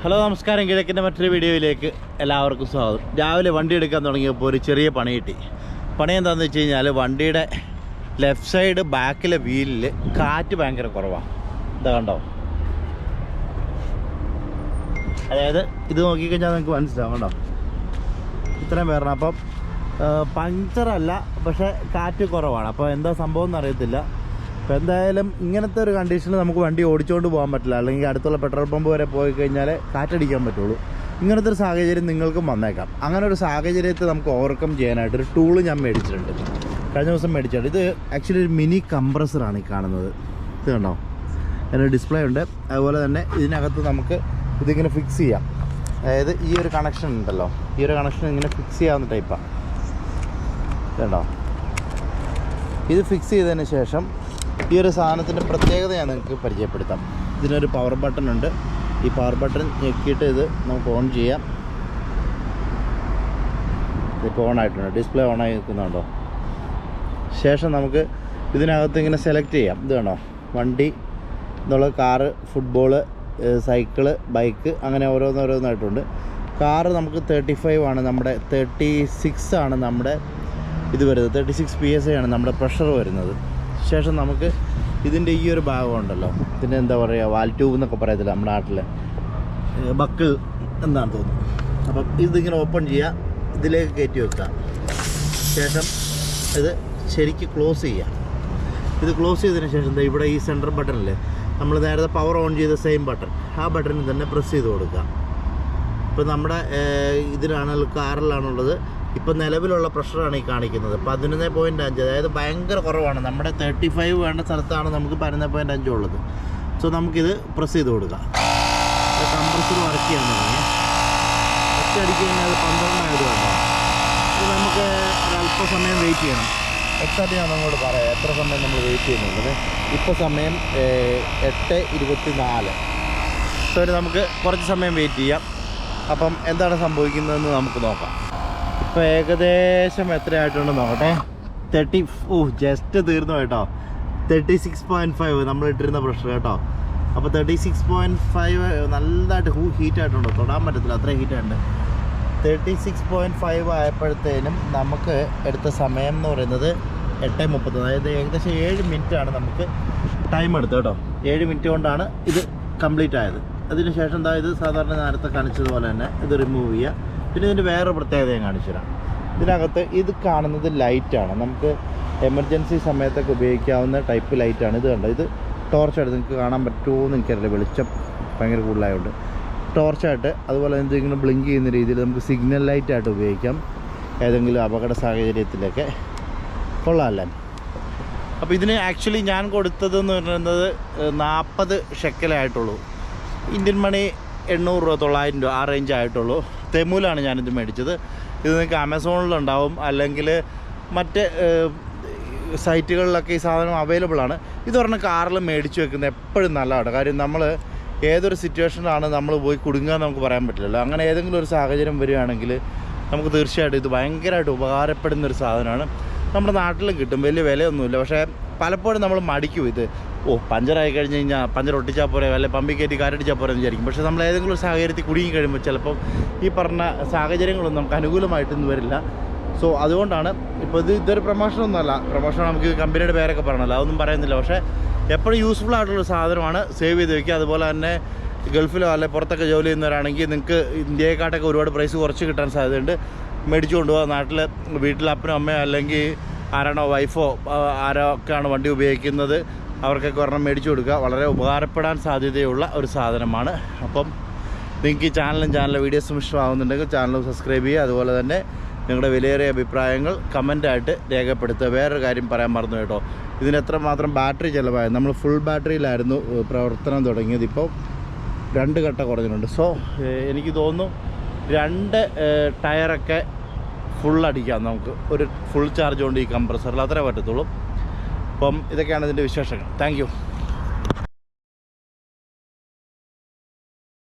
Hello നമസ്കാരം. കിഴക്കിന്റെ മറ്റൊരു വീഡിയോയിലേക്ക് എല്ലാവർക്കും സ്വാഗതം. രാവിലെ വണ്ടി എടുക്കാൻ തുടങ്ങിയപ്പോൾ ഒരു ചെറിയ പണി കിട്ടി. പണി എന്താണെന്ന് വെച്ച് കഴിഞ്ഞാൽ വണ്ടിയുടെ ലെഫ്റ്റ് സൈഡ് ബാക്കിലെ വീലിൽ കാറ്റ് ഭയങ്കര കുറവാണ് ഇതാ കണ്ടോ? അതായത് ഇത് നോക്കിക്കഴിഞ്ഞാൽ നിങ്ങൾക്ക് മനസ്സിലാവും കണ്ടോ? ഇത്രയും പേരണം. അപ്പം പഞ്ചറല്ല പക്ഷേ കാറ്റ് കുറവാണ്. അപ്പോൾ എന്താ സംഭവം എന്നറിയത്തില്ല അപ്പോൾ എന്തായാലും ഇങ്ങനത്തെ ഒരു കണ്ടീഷനിൽ നമുക്ക് വണ്ടി ഓടിച്ചുകൊണ്ട് പോകാൻ പറ്റില്ല. അല്ലെങ്കിൽ അടുത്തുള്ള പെട്രോൾ പമ്പ് വരെ പോയി കഴിഞ്ഞാൽ കാറ്റടിക്കാൻ പറ്റുള്ളൂ. ഇങ്ങനത്തെ ഒരു സാഹചര്യം നിങ്ങൾക്കും വന്നേക്കാം. അങ്ങനെ ഒരു സാഹചര്യത്തെ നമുക്ക് ഓവർകം ചെയ്യാനായിട്ട് ഒരു ടൂൾ ഞാൻ മേടിച്ചിട്ടുണ്ട്. കഴിഞ്ഞ ദിവസം മേടിച്ചിട്ടുണ്ട്. ഇത് ആക്ച്വലി ഒരു മിനി കംപ്രസറാണ് ഈ കാണുന്നത്. ഇത് കണ്ടോ? അതിന് ഡിസ്പ്ലേ ഉണ്ട്. അതുപോലെ തന്നെ ഇതിനകത്ത് നമുക്ക് ഇതിങ്ങനെ ഫിക്സ് ചെയ്യാം. അതായത് ഈ ഒരു കണക്ഷൻ ഉണ്ടല്ലോ. ഈ ഒരു കണക്ഷൻ ഇങ്ങനെ ഫിക്സ് ചെയ്യാവുന്ന ടൈപ്പാണ് കണ്ടോ? ഇത് ഫിക്സ് ചെയ്തതിന് ശേഷം ഈ ഒരു സാധനത്തിന്റെ പ്രത്യേകത ഞാൻ നിങ്ങൾക്ക് പരിചയപ്പെടുത്താം. ഇതിനൊരു പവർ ബട്ടൺ ഉണ്ട്. ഈ പവർ ബട്ടൺ ഞെക്കിയിട്ട് ഇത് നമുക്ക് ഓൺ ചെയ്യാം. ഇപ്പോൾ ഓൺ ആയിട്ടുണ്ട്. ഡിസ്പ്ലേ ഓൺ ആയി നിൽക്കുന്നുണ്ടോ? ശേഷം നമുക്ക് ഇതിനകത്ത് ഇങ്ങനെ സെലക്ട് ചെയ്യാം. ഇത് വേണോ വണ്ടി എന്നുള്ള കാറ് ഫുട്ബോൾ സൈക്കിൾ ബൈക്ക് അങ്ങനെ ഓരോന്നോരോന്നായിട്ടുണ്ട്. കാറ് നമുക്ക് തേർട്ടി ഫൈവ് ആണ്. നമ്മുടെ തേർട്ടി സിക്സ് ആണ് നമ്മുടെ ഇത് വരുന്നത്. തേർട്ടി സിക്സ് പി എസ് ആണ് നമ്മുടെ പ്രഷർ വരുന്നത്. ശേഷം നമുക്ക് ഇതിന്റെ ഈ ഒരു ഭാഗം ഉണ്ടല്ലോ. ഇതിന്റെ എന്താ പറയുക വാൽ ട്യൂബ് എന്നൊക്കെ പറയത്തില്ല നമ്മുടെ നാട്ടിൽ ബക്കിൾ എന്താണെന്ന് തോന്നുന്നത്. അപ്പം ഇതിങ്ങനെ ഓപ്പൺ ചെയ്യുക ഇതിലേക്ക് കയറ്റി വെക്കുക. ശേഷം ഇത് ശരിക്ക് ക്ലോസ് ചെയ്യുക. ഇത് ക്ലോസ് ചെയ്തതിന് ശേഷം ദേ ഇവിടെ ഈ സെന്റർ ബട്ടണില്ലേ നമ്മൾ നേരത്തെ പവർ ഓൺ ചെയ്ത സെയിം ബട്ടൺ ആ ബട്ടണിൽ തന്നെ പ്രസ് ചെയ്ത് കൊടുക്കുക. ഇപ്പോൾ നമ്മുടെ ഇതിലാണ് കാറിലാണുള്ളത്. ഇപ്പോൾ നിലവിലുള്ള പ്രഷറാണ് ഈ കാണിക്കുന്നത്. പതിനൊന്ന് പോയിന്റ് അഞ്ച് അതായത് ഭയങ്കര കുറവാണ്. നമ്മുടെ തേർട്ടി ഫൈവ് വേണ്ട സ്ഥലത്താണ് നമുക്ക് പതിനൊന്ന് പോയിന്റ് അഞ്ച് ഉള്ളത്. സോ നമുക്കിത് പ്രസ് ചെയ്ത് കൊടുക്കാം. കംപ്രസർ വർക്ക് ചെയ്യാൻ തുടങ്ങി. ഒറ്റ അടിക്ക് തന്നെ അത് പന്ത്രണ്ടായത് വേണ്ട ഇത് നമുക്ക് ഒരല്പസമയം വെയിറ്റ് ചെയ്യണം. എക്സാക്റ്റ് ഞാൻ അങ്ങോട്ട് പറയാം. എത്ര സമയം നമ്മൾ വെയിറ്റ് ചെയ്യുന്നുള്ളത്? ഇപ്പോൾ സമയം എട്ട് ഇരുപത്തി നാല് സോ നമുക്ക് കുറച്ച് സമയം വെയിറ്റ് ചെയ്യാം. അപ്പം എന്താണ് സംഭവിക്കുന്നതെന്ന് നമുക്ക് നോക്കാം. ഇപ്പോൾ ഏകദേശം എത്രയായിട്ടുണ്ടെന്ന് നോക്കട്ടെ? തേർട്ടി ഓ ജസ്റ്റ് തീർന്നു കേട്ടോ. തേർട്ടി സിക്സ് പോയിന്റ് ഫൈവ് നമ്മൾ ഇട്ടിരുന്ന പ്രഷർ കേട്ടോ. അപ്പോൾ തേർട്ടി സിക്സ് പോയിന്റ് ഫൈവ് നല്ലതായിട്ട് ഹൂ ഹീറ്റ് ആയിട്ടുണ്ട്? തൊടാൻ പറ്റത്തില്ല അത്രയും ഹീറ്റ് ആയിട്ടുണ്ട്. തേർട്ടി സിക്സ് പോയിന്റ് ഫൈവ് ആയപ്പോഴത്തേനും നമുക്ക് എടുത്ത സമയം എന്ന് പറയുന്നത് എട്ട് മുപ്പത്തൊന്ന് അതായത് ഏകദേശം ഏഴ് ആണ് നമുക്ക് ടൈം എടുത്തത് കേട്ടോ. ഏഴ് മിനിറ്റ് കൊണ്ടാണ് ഇത് കംപ്ലീറ്റ് ആയത്. അതിനുശേഷം എന്താ ഇത് സാധാരണ നേരത്തെ കാണിച്ചതുപോലെ തന്നെ ഇത് റിമൂവ് ചെയ്യുക. പിന്നെ ഇതിന്റെ വേറെ പ്രത്യേകത ഞാൻ കാണിച്ചു തരാം. ഇതിനകത്ത് ഇത് കാണുന്നത് ലൈറ്റാണ് നമുക്ക് എമർജൻസി സമയത്തൊക്കെ ഉപയോഗിക്കാവുന്ന ടൈപ്പ് ലൈറ്റാണ് ഇത് കണ്ടത്. ഇത് ടോർച്ചായിട്ട് നിങ്ങൾക്ക് കാണാൻ പറ്റുമോ എന്ന് എനിക്കറിയില്ല. വെളിച്ചം ഭയങ്കര കൂടുതലായതുകൊണ്ട് ടോർച്ചായിട്ട് അതുപോലെ എന്തെങ്കിലും ബ്ലിങ്ക് ചെയ്യുന്ന രീതിയിൽ നമുക്ക് സിഗ്നൽ ലൈറ്റായിട്ട് ഉപയോഗിക്കാം. ഏതെങ്കിലും അപകട സാഹചര്യത്തിലൊക്കെ. കൊള്ളാമല്ലേ അപ്പോൾ ഇതിന് ആക്ച്വലി ഞാൻ കൊടുത്തതെന്ന് പറയുന്നത് നാൽപ്പത് ഷെക്കലായിട്ടുള്ളൂ ഇന്ത്യൻ മണി എണ്ണൂറ് രൂപ തൊള്ളായിരം രൂപ ആ റേഞ്ച് ആയിട്ടുള്ളൂ. തെമൂലാണ് ഞാനിത് മേടിച്ചത്. ഇത് നിങ്ങൾക്ക് ആമസോണിലുണ്ടാവും അല്ലെങ്കിൽ മറ്റ് സൈറ്റുകളിലൊക്കെ ഈ സാധനം അവൈലബിൾ ആണ്. ഇത് പറഞ്ഞ കാറിൽ മേടിച്ച് വെക്കുന്നത് എപ്പോഴും നല്ലതാണ്. കാര്യം നമ്മൾ ഏതൊരു സിറ്റുവേഷനിലാണ് നമ്മൾ പോയി കുടുങ്ങുക നമുക്ക് പറയാൻ പറ്റില്ലല്ലോ. അങ്ങനെ ഏതെങ്കിലും ഒരു സാഹചര്യം വരികയാണെങ്കിൽ നമുക്ക് തീർച്ചയായിട്ടും ഇത് ഭയങ്കരമായിട്ട് ഉപകാരപ്പെടുന്ന ഒരു സാധനമാണ്. നമ്മുടെ നാട്ടിലും കിട്ടും. വലിയ വിലയൊന്നുമില്ല. പക്ഷേ പലപ്പോഴും നമ്മൾ മടിക്കും ഇത്. ഓ പഞ്ചറായി കഴിഞ്ഞ് കഴിഞ്ഞാൽ പഞ്ചർ ഒട്ടിച്ചാൽ പോരെ അല്ലെ പമ്പി കയറ്റി കാരടിച്ചാൽ പോരെ എന്ന് വിചാരിക്കും. പക്ഷേ നമ്മൾ ഏതെങ്കിലും ഒരു സാഹചര്യത്തിൽ കുടുങ്ങി കഴിയുമ്പോൾ ചിലപ്പം ഈ പറഞ്ഞ സാഹചര്യങ്ങളൊന്നും നമുക്ക് അനുകൂലമായിട്ടൊന്നും വരില്ല. സോ അതുകൊണ്ടാണ് ഇപ്പോൾ ഇത് ഇതൊരു പ്രമോഷനൊന്നുമല്ല. പ്രമോഷൻ നമുക്ക് കമ്പനിയുടെ പേരൊക്കെ പറയണമല്ലോ അതൊന്നും പറയുന്നില്ല. പക്ഷേ എപ്പോഴും യൂസ്ഫുൾ ആയിട്ടുള്ള സാധനമാണ് സേവ് ചെയ്ത് വയ്ക്കുക അതുപോലെ തന്നെ ഗൾഫിലോ അല്ലെ പുറത്തൊക്കെ ജോലി ചെയ്യുന്നവരാണെങ്കിൽ നിങ്ങൾക്ക് ഇന്ത്യയെക്കാട്ടൊക്കെ ഒരുപാട് പ്രൈസ് കുറച്ച് കിട്ടാൻ സാധ്യതയുണ്ട്. മേടിച്ചു കൊണ്ടുപോകുക നാട്ടിൽ വീട്ടിൽ അപ്പനോ അമ്മയോ അല്ലെങ്കിൽ ആരാണോ വൈഫോ ആ, ആരോ ഒക്കെയാണ് വണ്ടി ഉപയോഗിക്കുന്നത്. അവർക്കൊക്കെ ഒരെണ്ണം മേടിച്ചു കൊടുക്കുക. വളരെ ഉപകാരപ്പെടാൻ സാധ്യതയുള്ള ഒരു സാധനമാണ്. അപ്പം നിങ്ങൾക്ക് ഈ ചാനലും ചാനലിലെ വീഡിയോസും ഇഷ്ടമാകുന്നുണ്ടെങ്കിൽ ചാനൽ സബ്സ്ക്രൈബ് ചെയ്യുക. അതുപോലെ തന്നെ നിങ്ങളുടെ വിലയേറിയ അഭിപ്രായങ്ങൾ കമന്റായിട്ട് രേഖപ്പെടുത്തുക. വേറൊരു കാര്യം പറയാൻ മറന്നു കേട്ടോ. ഇതിന് എത്രമാത്രം ബാറ്ററി ചിലവായത് നമ്മൾ ഫുൾ ബാറ്ററിയിലായിരുന്നു പ്രവർത്തനം തുടങ്ങിയത്. ഇപ്പോൾ രണ്ട് ഘട്ട കുറഞ്ഞിട്ടുണ്ട്. സോ എനിക്ക് തോന്നുന്നു രണ്ട് ടയറൊക്കെ ഫുൾ അടിക്കാം നമുക്ക്. ഒരു ഫുൾ ചാർജ് കൊണ്ട് ഈ കംപ്രസറിൽ അത്രേ പറ്റത്തുള്ളൂ. അപ്പം ഇതൊക്കെയാണ് ഇതിന്റെ വിശേഷങ്ങൾ. താങ്ക്